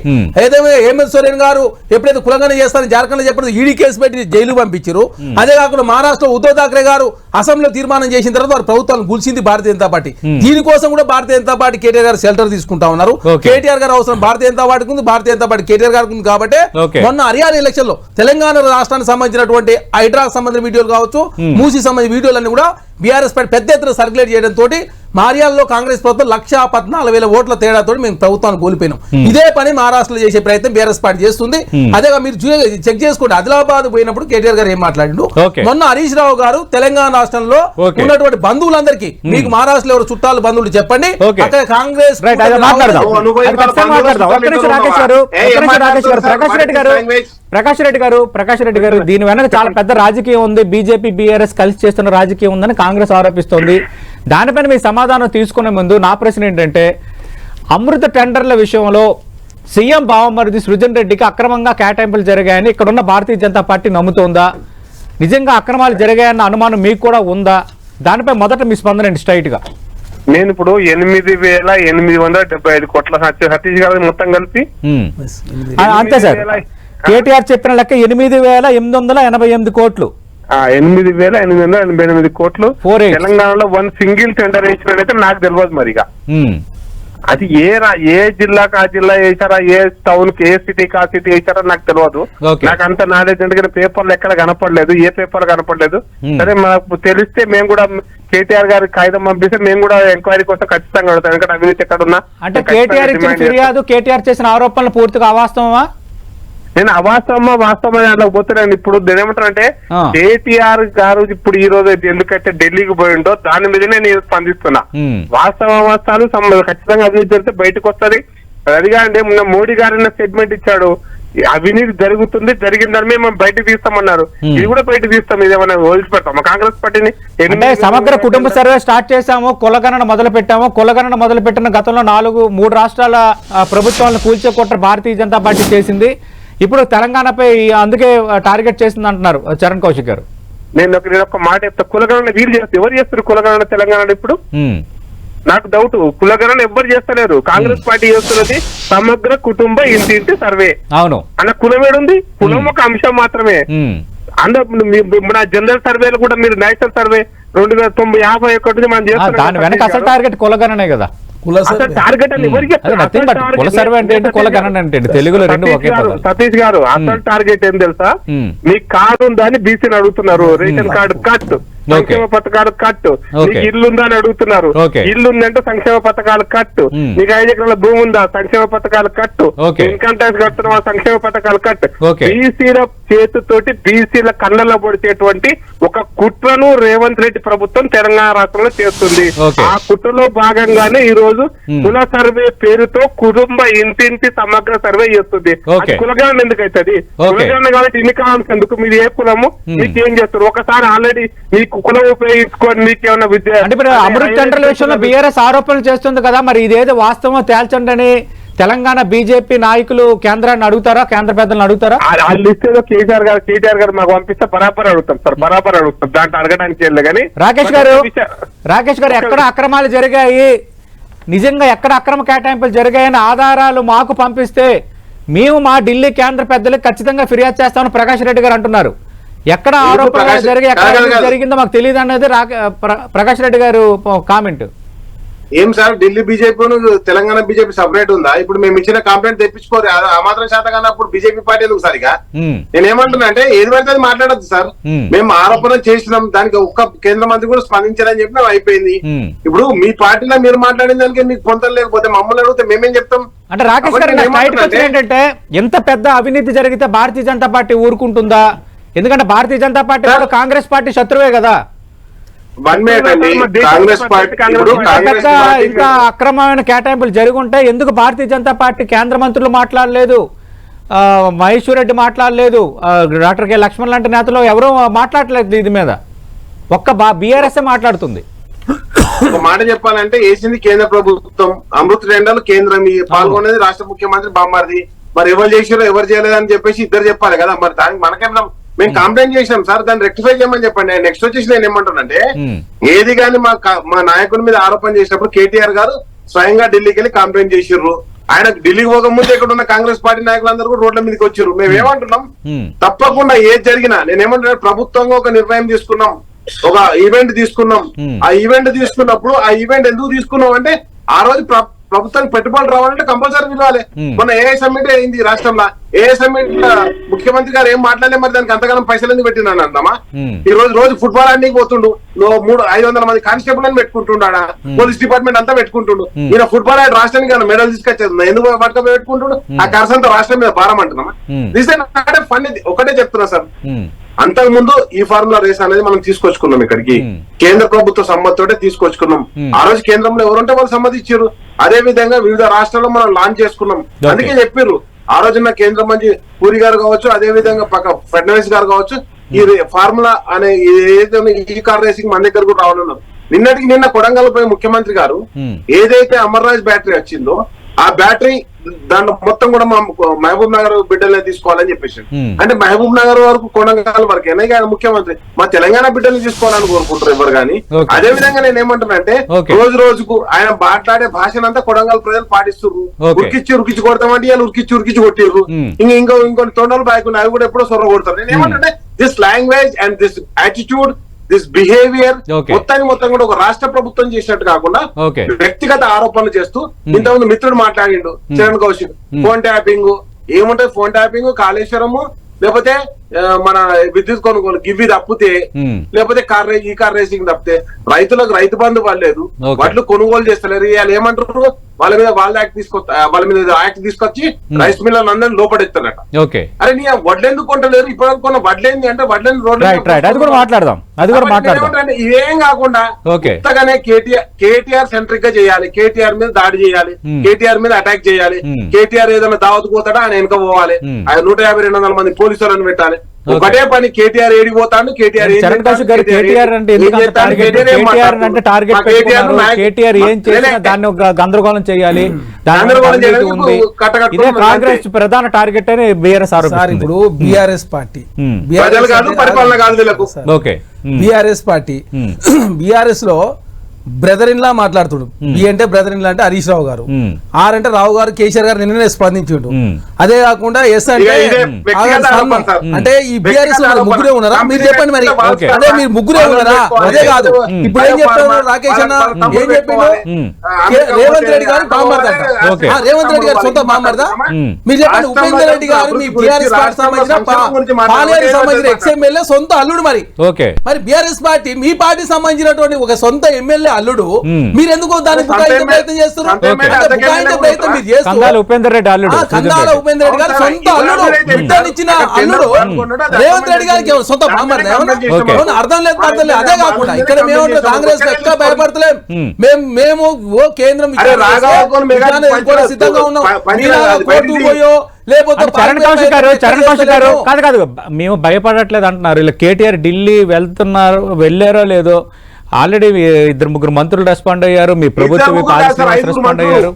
ఏదైతే హేమంత్ సోరెన్ గారు ఎప్పుడైతే కులగన చేస్తారని జార్ఖండ్లో చెప్పినప్పుడు ఈడీ కేసు పెట్టి జైలు పంపించారు అదే కాకుండా మహారాష్ట్ర ఉద్ధవ్ ఠాక్రే గారు అసెంబ్లీలో తీర్మానం చేసిన తర్వాత వారు ప్రభుత్వాన్ని గుల్చింది భారతీయ జనతా పార్టీ దీనికోసం కూడా భారతీయ జనతా పార్టీ కేటీఆర్ గారు షెల్టర్ తీసుకుంటా ఉన్నారు. కేటీఆర్ గారు అవసరం భారతీయ జనతా పార్టీకి ఉంది భారతీయ జనతా పార్టీ కేటీఆర్ గారికి ఉంది కాబట్టి. మొన్న హర్యానా ఎలక్షన్లో తెలంగాణ రాష్ట్రానికి సంబంధించినటువంటి హైడ్రాకు సంబంధించిన వీడియోలు కావచ్చు మూసీ సంబంధించిన వీడియోలన్నీ కూడా బీఆర్ఎస్ పార్టీ పెద్ద ఎత్తున సర్క్యులేట్ చేయడం తోటి మారియాల్లో కాంగ్రెస్ ప్రభుత్వం లక్ష పద్నాలుగు వేల ఓట్ల తేడాతో మేము ప్రభుత్వాన్ని కోల్పోయినాం. ఇదే పని మహారాష్ట్రలో చేసే ప్రయత్నం బీఆర్ఎస్ పార్టీ చేస్తుంది. అదేగా మీరు చెక్ చేసుకోండి. ఆదిలాబాద్ పోయినప్పుడు కేటీఆర్ గారు ఏం మాట్లాడిండు. మొన్న హరీష్ రావు గారు తెలంగాణ రాష్ట్రంలో. ఉన్నటువంటి బంధువులందరికీ మీకు మహారాష్ట్రలో ఎవరు చుట్టాలు బంధువులు చెప్పండి. అక్కడ కాంగ్రెస్ అది అది రెడ్డి గారు. ప్రకాష్ రెడ్డి గారు ప్రకాష్ రెడ్డి గారు దీని వెనక చాలా పెద్ద రాజకీయం ఉంది. బీజేపీ బీఆర్ఎస్ కలిసి చేస్తున్న రాజకీయం ఉందని కాంగ్రెస్ ఆరోపిస్తోంది. దానిపైన మీ సమాధానం తీసుకునే ముందు నా ప్రశ్న ఏంటంటే అమృత టెండర్ల విషయంలో సీఎం బావమరిది సృజన్ రెడ్డికి అక్రమంగా కేటాయింపులు జరిగాయని ఇక్కడున్న భారతీయ జనతా పార్టీ నమ్ముతోందా? నిజంగా అక్రమాలు జరిగాయన్న అనుమానం మీకు కూడా ఉందా? దానిపై మొదట మీ స్పందన ఏంటి స్ట్రైట్గా నేను ఇప్పుడు ఎనిమిది వేల ఎనిమిది వందల డెబ్బై ఐదు కోట్ల సతీష్ గారు మొత్తం కలిపి అంతే సార్. కేటీఆర్ చెప్పిన లెక్క ఎనిమిది వేల ఎనిమిది వందల ఎనభై ఎనిమిది కోట్లు. ఎనిమిది వేల ఎనిమిది వందల ఎనభై ఎనిమిది కోట్లు. తెలంగాణలో వన్ సింగిల్ టెండర్ వేసినట్టయితే నాకు తెలియదు మరిగా ఉమ్. అది ఏ రా ఏ జిల్లాకి ఆ జిల్లా వేసారా ఏ టౌన్కి ఏ సిటీకి ఆ సిటీ వేసారా నాకు తెలియదు. నాకు అంత నాలెడ్జ్ ఎందుకంటే పేపర్లు ఎక్కడ కనపడలేదు ఏ పేపర్ కనపడలేదు Hmm. సరే మాకు తెలిస్తే మేము కూడా కేటీఆర్ గారికి కాగితం పంపిస్తే మేము కూడా ఎంక్వైరీ కోసం ఖచ్చితంగా అడుగుతాం ఎందుకంటే అవినీతి ఎక్కడ ఉన్నా అంటే కేటీఆర్. ఫిర్యాదు కేటీఆర్ చేసిన ఆరోపణలు పూర్తిగా అవాస్తవమా నేను అవాస్తవమా వాస్తవమా దాంట్లో పోతున్నాను ఇప్పుడు నేను ఏమంటానంటే. కేటీఆర్ గారు ఇప్పుడు ఈ రోజు ఎందుకైతే ఢిల్లీకి పోయిండో దాని మీదనే నేను స్పందిస్తున్నా. వాస్తవ వాస్తవాలు ఖచ్చితంగా అభివృద్ధి జరిగితే బయటకు వస్తుంది. అదిగా అంటే మొన్న మోడీ గారు స్టేట్మెంట్ ఇచ్చాడు. అవినీతి జరుగుతుంది జరిగిందని మేము బయటకు తీస్తామన్నారు. ఇది కూడా బయటకు తీస్తాం ఇది ఏమైనా వదిలిపెడతాం కాంగ్రెస్ పార్టీని సమగ్ర కుటుంబ సర్వే స్టార్ట్ చేశాము కులగణన మొదలు పెట్టాము. కులగణన మొదలు పెట్టిన గతంలో నాలుగు మూడు రాష్ట్రాల ప్రభుత్వాలను కూల్చేకొట్ట భారతీయ జనతా పార్టీ చేసింది. ఇప్పుడు తెలంగాణపై అందుకే టార్గెట్ చేసింది అంటున్నారు చరణ్ కౌశిక్ గారు. నేను ఒక నేను ఒక మాట చెప్తా. కులగణన వీళ్ళు చేస్తారు ఎవరు చేస్తారు కులగణన తెలంగాణ ఇప్పుడు. నాకు డౌట్ కులగణన ఎవ్వరు చేస్తలేరు. కాంగ్రెస్ పార్టీ చేస్తున్నది సమగ్ర కుటుంబ ఇంటింటి సర్వే. అవును. అన్న కులం ఏడుంది? కులం ఒక అంశం మాత్రమే. అందరూ మన జనరల్ సర్వేలు కూడా మీరు నేషనల్ సర్వే రెండు వేల తొంభై యాభై ఒకటి మనం ఆ, చేస్తున్నాం దాని వెనక అసలు టార్గెట్ కులగణనే కదా. కుల సర్వే. అంటే కుల గణన అంటే? తెలుగులో రెండు సతీష్ ఒకే గారు, పదాలు. సతీష్ గారు అసలు టార్గెట్ ఏం తెలుసా. మీకు కార్డు ఉందా అని బీసీని అడుగుతున్నారు రేషన్ కార్డు కట్ సంక్షేమ పథకాలు కట్ Okay. నీకు ఇల్లు ఉందా అని అడుగుతున్నారు Okay. ఇల్లు ఉందంటే సంక్షేమ పథకాలు కట్టు Hmm. నీకు ఐదు ఎకరాల భూమి ఉందా సంక్షేమ పథకాలు కట్టు. ఇన్కమ్ ట్యాక్స్ కడుతున్నావా సంక్షేమ పథకాలు కట్. బీసీల చేతితోటి బీసీల కళ్ళలో పొడిచేటువంటి ఒక కుట్రను రేవంత్ రెడ్డి ప్రభుత్వం తెలంగాణ రాష్ట్రంలో చేస్తుంది. ఆ కుట్రలో భాగంగానే ఈ రోజు Hmm. కుల సర్వే పేరుతో కుటుంబ ఇంటింటి సమగ్ర సర్వే చేస్తుంది. అది ఎందుకు అవుతుంది. కులగణన కాబట్టి ఇన్ని కావాల్సి ఎందుకు మీది ఏ కులము Hmm. మీకు ఏం చేస్తారు ఒకసారి ఆల్రెడీ మీకు కులం ఉపయోగించుకొని విద్య అంటే ఇప్పుడు అమృత్ విషయంలో బీఆర్ఎస్ ఆరోపణలు చేస్తుంది కదా మరి ఇదేదో వాస్తవమో తేల్చండి అని తెలంగాణ బీజేపీ నాయకులు కేంద్రాన్ని అడుగుతారా? కేంద్ర పెద్దలను అడుగుతారా? ఆ- ఆ లిస్ట్ ఏదో కేసీఆర్ గారు కేటీఆర్ గారు మాకు పంపిస్తే బరాబర్ అడుగుతాం సార్ బరాబర్ అడుగుతాం. దాంట్లో అడగడానికి వెళ్ళి కానీ రాకేష్ గారు రాకేష్ గారు ఎక్కడ అక్రమాలు జరిగాయి? నిజంగా ఎక్కడ అక్రమ కేటాయింపులు జరిగాయని ఆధారాలు మాకు పంపిస్తే మేము మా ఢిల్లీ కేంద్ర పెద్దలకు ఖచ్చితంగా ఫిర్యాదు చేస్తామని ప్రకాష్ రెడ్డి గారు అంటున్నారు. ఎక్కడ ఆరోపణ జరిగి ఎక్కడ. జరిగిందో మాకు తెలియదు ప్ర- ప్రకాష్ రెడ్డి గారు కామెంట్. ఏం sir Delhi BJP Telangana BJP separate ఉందా? ఇప్పుడు మేము ఇచ్చిన కంప్లైంట్ తెప్పించుకోరు. ఆ- మాత్రం శాతం కానప్పుడు బీజేపీ పార్టీ ఎందుకు సరిగా? నేను ఏమంటున్నా అంటే ఏది పడితే అది మాట్లాడద్దు సార్. మేము ఆరోపణ చేసినాం. దానికి ఒక్క కేంద్ర మంత్రి కూడా స్పందించారని చెప్పి అయిపోయింది. ఇప్పుడు మీ పార్టీలో మీరు మాట్లాడిన దానికి మీకు పొంతలు లేకపోతే మమ్మల్ని అడిగితే మేమేం చెప్తాం? అంటే రాకేష్ గారు ఏంటంటే ఎంత పెద్ద అవినీతి జరిగితే భారతీయ జనతా పార్టీ ఊరుకుంటుందా? ఎందుకంటే భారతీయ జనతా పార్టీ కూడా కాంగ్రెస్ పార్టీ శత్రువే కదా. ఇంత అక్రమమైన కేటాయింపులు జరుగుంటే ఎందుకు భారతీయ జనతా పార్టీ కేంద్ర మంత్రులు మాట్లాడలేదు? ఆ, మహేశ్వర్ రెడ్డి మాట్లాడలేదు. డాక్టర్ కె లక్ష్మణ్ లాంటి నేతలు ఎవరూ మాట్లాడలేదు ఇది మీద. ఒక్క బా బీఆర్ఎస్ మాట్లాడుతుంది. ఒక మాట చెప్పాలంటే వేసింది కేంద్ర ప్రభుత్వం. అమృత్ రెండలు కేంద్రం పాల్గొనేది రాష్ట్ర ముఖ్యమంత్రి బామ్మారిది. మరి ఎవరు చేసారో ఎవరు చేయలేదని చెప్పేసి ఇద్దరు చెప్పాలి కదా. మరి దానికి మనకేమన్నా మేము కంప్లైంట్ చేసినాం సార్. దాన్ని రెక్టిఫై చేయమని చెప్పండి. నెక్స్ట్ వచ్చేసి నేను ఏమంటానంటే. ఏది కానీ మా మా నాయకుడి మీద ఆరోపణ చేసినప్పుడు కేటీఆర్ గారు స్వయంగా ఢిల్లీకి వెళ్ళి కంప్లైంట్ చేసిర్రు. ఆయన ఢిల్లీకి పోక ముందు ఇక్కడ ఉన్న కాంగ్రెస్ పార్టీ నాయకులందరూ కూడా రోడ్ల మీదకి వచ్చారు మేము ఏమంటున్నాం. తప్పకుండా ఏది జరిగినా నేను ఏమంటున్నా ప్రభుత్వంగా ఒక నిర్ణయం తీసుకున్నాం. ఒక ఈవెంట్ తీసుకున్నాం. ఆ ఈవెంట్ తీసుకున్నప్పుడు ఆ ఈవెంట్ ఎందుకు తీసుకున్నాం అంటే ఆ రోజు ప్రభుత్వానికి పెట్టుబడులు రావాలంటే కంపల్సరీ పిలవాలి. మొన్న ఏ సమ్మిట్ అయింది రాష్ట్రంలో. ఏ సమ్మిట్ ముఖ్యమంత్రి గారు ఏం మాట్లాడలే మరి దానికి అంతగానం పైసలు ఎందుకు పెట్టినాను అంటామా. ఈ రోజు రోజు ఫుట్బాల్ ఆడడానికి పోతుండు. మూడు ఐదు వందల మంది కానిస్టేబుల్ అని పెట్టుకుంటుండా పోలీస్ డిపార్ట్మెంట్ అంతా పెట్టుకుంటుండు. ఈయన ఫుట్బాల్ ఆడి రాష్ట్రానికి ఏమైనా మెడల్ తీసుకొచ్చేది ఎందుకు పట్టుకపోయి పెట్టుకుంటుండు? ఆ అంతా రాష్ట్రం మీద భారం అంటున్నామా. దిస్ ఫండ్ ఒకటే చెప్తున్నా సార్. ఉమ్, అంతకు ముందు ఈ ఫార్ములా రేస్ అనేది మనం తీసుకొచ్చుకున్నాం ఇక్కడికి. కేంద్ర ప్రభుత్వ సమ్మతితోటే తీసుకొచ్చుకున్నాం. ఆ రోజు కేంద్రంలో ఎవరుంటే వాళ్ళు సమ్మతిచ్చారు అదే విధంగా వివిధ రాష్ట్రాల్లో మనం లాంచ్ చేసుకున్నాం. అందుకే చెప్పారు ఆ రోజున కేంద్ర మంత్రి పూరి గారు కావచ్చు అదే విధంగా పక్క ఫడ్నవీస్ గారు కావచ్చు ఈ ఫార్ములా అనే ఏదైతే ఈ కార్ రేసింగ్ మన దగ్గర కూడా రావాలన్నారు నిన్నటికి నిన్న కొడంగల్ పోయి ముఖ్యమంత్రి గారు. ఏదైతే అమర్రాజ్ బ్యాటరీ వచ్చిందో ఆ బ్యాటరీ దాంట్లో మొత్తం కూడా మా మహబూబ్ నగర్ బిడ్డలనే తీసుకోవాలని చెప్పేసి. అంటే మహబూబ్ నగర్ వరకు కొడంగల్ వరకేనా ఇక ఆయన ముఖ్యమంత్రి మా తెలంగాణ బిడ్డల్ని తీసుకోవాలని కోరుకుంటారు ఎవరు కానీ. అదే విధంగా నేను Okay. రోజు రోజుకు ఆయన మాట్లాడే భాషనంతా కొడంగల్ ప్రజలు పాటిస్తున్నారు. ఉరికిచ్చి ఉరికిచ్చి కొడతామంటే వాళ్ళు ఉరికిచ్చి ఉరికిచ్చి కొట్టిర్రు. ఇంకా ఇంకో ఇంకొన్ని తొండలు బాగున్నాయి అవి కూడా ఎప్పుడో సొర్ర కొడతారు నేను ఏమంటే this language and this attitude this behaviour. మొత్తాన్ని మొత్తం కూడా ఒక రాష్ట్ర ప్రభుత్వం చేసినట్టు కాకుండా. వ్యక్తిగత ఆరోపణలు చేస్తూ ఇంతకుముందు మిత్రుడు మాట్లాడిండు Charan Kaushik Hmm. Phone tapping ఏముంటది ఫోన్ ట్యాపింగ్ కాళేశ్వరము లేకపోతే మన విద్యుత్ కొనుగోలు గివి తప్పితే Hmm. లేకపోతే కార్ ఈ కార్ రేసింగ్ తప్పితే రైతులకు రైతు బంధు పడలేదు. వడ్లు కొనుగోలు చేస్తలేరు ఇవాళ ఏమంటారు వాళ్ళ మీద వాళ్ళ యాక్ట్ తీసుకొస్తా వాళ్ళ మీద యాక్ట్ తీసుకొచ్చి రైస్ మిల్లర్ అందరిని లోపడెత్తారట ఓకే. అరే నీ వడ్లెందుకు కొంటలేరు ఇప్పటివరకు కొన్న వడ్లేంది అంటే వడ్లేని రోడ్డు కూడా మాట్లాడదాం. అది కూడా మాట్లాడదాం. ఇవేం కాకుండా. కొత్తగానే కేటీఆర్ కేటీఆర్ సెంట్రిక్గా చేయాలి. కేటీఆర్ మీద దాడి చేయాలి. Hmm. కేటీఆర్ మీద అటాక్ చేయాలి. Hmm. కేటీఆర్ ఏదైనా దావత్ పోతాడా? ఆయన వెనక పోవాలి. Hmm. ఆయన నూట యాభై రెండు వందల మంది పోలీసులను పెట్టాలి. ఒకటే పని కేటీఆర్ ఏడికి పోతాడు కేటీఆర్ చరణ్ కౌశిక్ గారు కేటీఆర్ అంటే కేటీఆర్ అంటే? టార్గెట్ కేటీఆర్ ఏం చేసినా దాన్ని ఒక గందరగోళం చేయాలి. ఇదే కాంగ్రెస్. ప్రధాన టార్గెట్ అని బీఆర్ఎస్ ఆరోపిస్తుంది. ఇప్పుడు బీఆర్ఎస్ పార్టీ. BRS ప్రజలు కాదు అంటే- పరిపాలన కాదు వీళ్ళకు. ఓకే. BRS party. బీఆర్ఎస్లో బ్రదర్ ఇన్ లా మాట్లాడుతుడు. బి అంటే బ్రదర్ ఇన్ లా అంటే హరీష్ రావు గారు. Hmm. ఆర్ అంటే రావు గారు కేసీఆర్ గారు నిన్ననే స్పందించిండు. Hmm. అదే కాకుండా ఎస్ అంటే. అంటే ఈ బీఆర్ఎస్లో ముగ్గురే ఉన్నారా. మీరు చెప్పండి మరి. అదే మీరు ముగ్గురే ఉన్నారా? అదే కాదు. ఇప్పుడు ఏం చెప్పారు రాకేష్ అన్న? ఏం చెప్పిండు? Hmm. రేవంత్ రెడ్డి గారు బామ్మర్దంట రేవంత్ రెడ్డి గారు సొంత బామ్మర్దా? Hmm. మీరు చెప్పండి ఉపేందర్ రెడ్డి గారు మీ బీఆర్ఎస్ పార్టీ సంబంధించిన పాలేరు సంబంధించిన ఎక్స్ఎమ్మెల్యే సొంత అల్లుడు మరి. ఓకే మరి బీఆర్ఎస్ పార్టీ మీ పార్టీ సంబంధించినటువంటి ఒక సొంత ఎమ్మెల్యే అల్లుడు మ్మ్. మీరు ఎందుకు దాన్ని ప్రయత్నం చేస్తున్నారు? ప్రయత్నం మీరు చేస్తూ కందాల ఉపేందర్ రెడ్డి అల్లుడు కందాల. ఉపేంద్ర రెడ్డి గారు సొంత అల్లుడు. బిడ్డనిచ్చిన అల్లుడు? రేవంత్ రెడ్డి గారికి సొంత అర్థం లేదు అర్థం లేదు. అదే కాకుండా ఇక్కడ మేము కాంగ్రెస్ ఎక్కడ భయపడతలేం. మ్మ్. మేము ఓ కేంద్రం సిద్ధంగా ఉన్నాం. బయటికి పోయో లేకపోతే చరణ్ కౌశిక్ గారు చరణ్ కౌశిక్ గారు. కాదు కాదు. మేము భయపడట్లేదు అంటున్నారు. ఇలా కేటీఆర్ ఢిల్లీ వెళ్తున్నారు వెళ్ళారో లేదో ఆల్రెడీ ఇద్దరు ముగ్గురు మంత్రులు రెస్పాండ్ అయ్యారు మీ ప్రభుత్వం రెస్పాండ్. అయ్యారు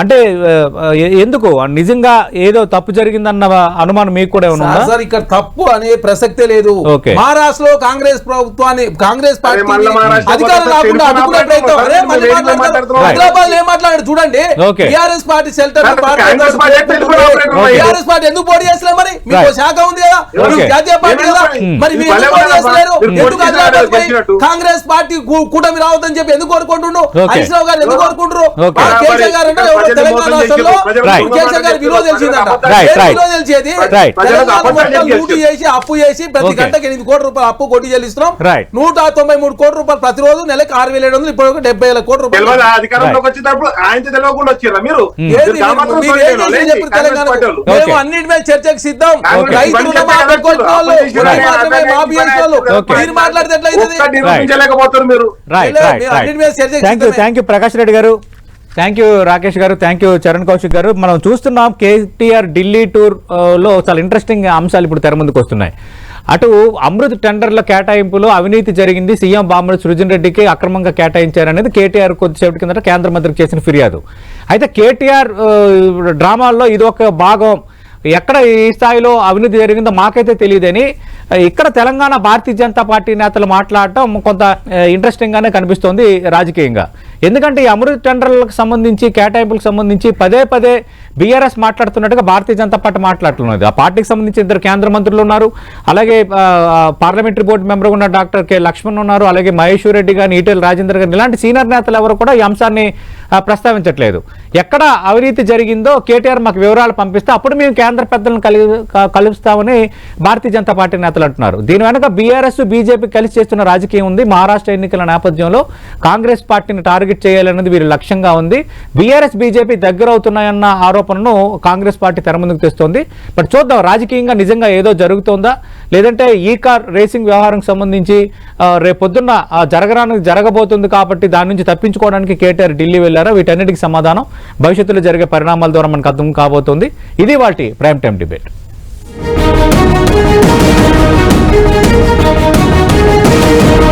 అంటే ఎందుకు నిజంగా ఏదో తప్పు జరిగిందన్న అనుమానం మీకు కూడా ఏమైనా సార్, ఇక్కడ తప్పు అనే ప్రసక్తే లేదు. మహారాష్ట్రలో కాంగ్రెస్ ప్రభుత్వాన్ని కాంగ్రెస్ పార్టీ అధికారం రాకుండా. ప్రయత్నం. హైదరాబాద్ ఏం మాట్లాడారు చూడండి. TRS party shelter. TRS party ఎందుకు పోటీ మరి మీకు. శాఖ ఉంది కదా జాతీయ పార్టీ కదా. మరి పోటీ ఎందుకు హైదరాబాద్. కాంగ్రెస్ పార్టీ కూటమి రావద్దని చెప్పి ఎందుకు కోరుకుంటుండ్రు ఓకే. హరీష్ రావు గారు ఎందుకు. కేసీఆర్ గారు చేసి- అప్పు చేసి ప్రతి. గంటకి ఎనిమిది కోట్ల రూపాయలు అప్పు కొట్టి చెల్లిస్తున్నాం. నూట తొంభై మూడు కోట్ల రూపాయలు ప్రతిరోజు నెలకు ఆరు వేల ఏడు వందలు ఇప్పుడు డెబ్బై వేల కోట్ల రూపాయలు. Okay. మేము అన్నిటి మీద చర్చకు సిద్ధం. కాంగ్రెస్ రైతు పని రుణమాఫీ చేస్తే కొట్టిన వాళ్ళు, అప్పుడు వడ్డీ చేసిన మాత్రమే ఆయన మాఫీ చేసిన వాళ్ళు. Okay. మీరు మాట్లాడితే నిరూపించలేకపోతారు మీరు. అన్నిటి మీద చర్చకి. థ్యాంక్ యూ ప్రకాష్ రెడ్డి గారు. థ్యాంక్ యూ రాకేష్ గారు. థ్యాంక్ యూ చరణ్ కౌశిక్ గారు. మనం చూస్తున్నాం కేటీఆర్ ఢిల్లీ టూర్ uh, లో చాలా ఇంట్రెస్టింగ్ అంశాలు ఇప్పుడు తెర ముందుకు వస్తున్నాయి. అటు అమృత్ టెండర్ల కేటాయింపులో అవినీతి జరిగింది. సీఎం బామ్మడి సృజన్ రెడ్డికి అక్రమంగా కేటాయించారనేది కేటీఆర్ కొద్దిసేపటి కిందట కేంద్ర మంత్రికి చేసిన ఫిర్యాదు. అయితే కేటీఆర్ uh, డ్రామాల్లో ఇది ఒక భాగం. ఎక్కడ ఈ స్థాయిలో అవినీతి జరిగిందో మాకైతే తెలియదని ఇక్కడ తెలంగాణ భారతీయ జనతా పార్టీ నేతలు మాట్లాడటం కొంత ఇంట్రెస్టింగ్గానే కనిపిస్తోంది రాజకీయంగా. ఎందుకంటే ఈ అమృత్ టెండర్లకు సంబంధించి కేటాయింపులకు సంబంధించి పదే పదే బీఆర్ఎస్ మాట్లాడుతున్నట్టుగా భారతీయ జనతా పార్టీ మాట్లాడుతున్నది. ఆ పార్టీకి సంబంధించి ఇద్దరు కేంద్ర మంత్రులు ఉన్నారు. అలాగే పార్లమెంటరీ బోర్డు మెంబర్ ఉన్న డాక్టర్ కె లక్ష్మణ్ ఉన్నారు. అలాగే మహేశ్వర్ రెడ్డి గారిని ఈటెల రాజేందర్ గారిని ఇలాంటి సీనియర్ నేతలు ఎవరు కూడా ఈ అంశాన్ని ప్రస్తావించట్లేదు. ఎక్కడ అవినీతి జరిగిందో కేటీఆర్ మాకు వివరాలు పంపిస్తే అప్పుడు మేము కేంద్ర పెద్దలను కలి కలుపుస్తామని కలుస్తామని భారతీయ జనతా పార్టీ నేతలు అంటున్నారు. దీని వెనక బీఆర్ఎస్ బీజేపీ కలిసి చేస్తున్న రాజకీయం ఉంది. మహారాష్ట్ర ఎన్నికల నేపథ్యంలో కాంగ్రెస్ పార్టీని టార్గెట్ చేయాలన్నది వీరి లక్ష్యంగా ఉంది. బీఆర్ఎస్ బీజేపీ దగ్గర అవుతున్నాయన్న ఆరోపణను కాంగ్రెస్ పార్టీ తెర ముందుకు తెస్తోంది. బట్ చూద్దాం రాజకీయంగా నిజంగా ఏదో జరుగుతోందా? లేదంటే ఈ కార్ రేసింగ్ వ్యవహారం సంబంధించి రేపొద్దున్న ఆ, జరగరానికి జరగబోతుంది కాబట్టి దాని నుంచి తప్పించుకోవడానికి కేటీఆర్ ఢిల్లీ వెళ్ళారా వీటన్నిటికీ సమాధానం భవిష్యత్తులో జరిగే పరిణామాల ద్వారా మనకు అర్థం కాబోతోంది. ఇది వాటి ప్రైమ్ టైం డిబేట్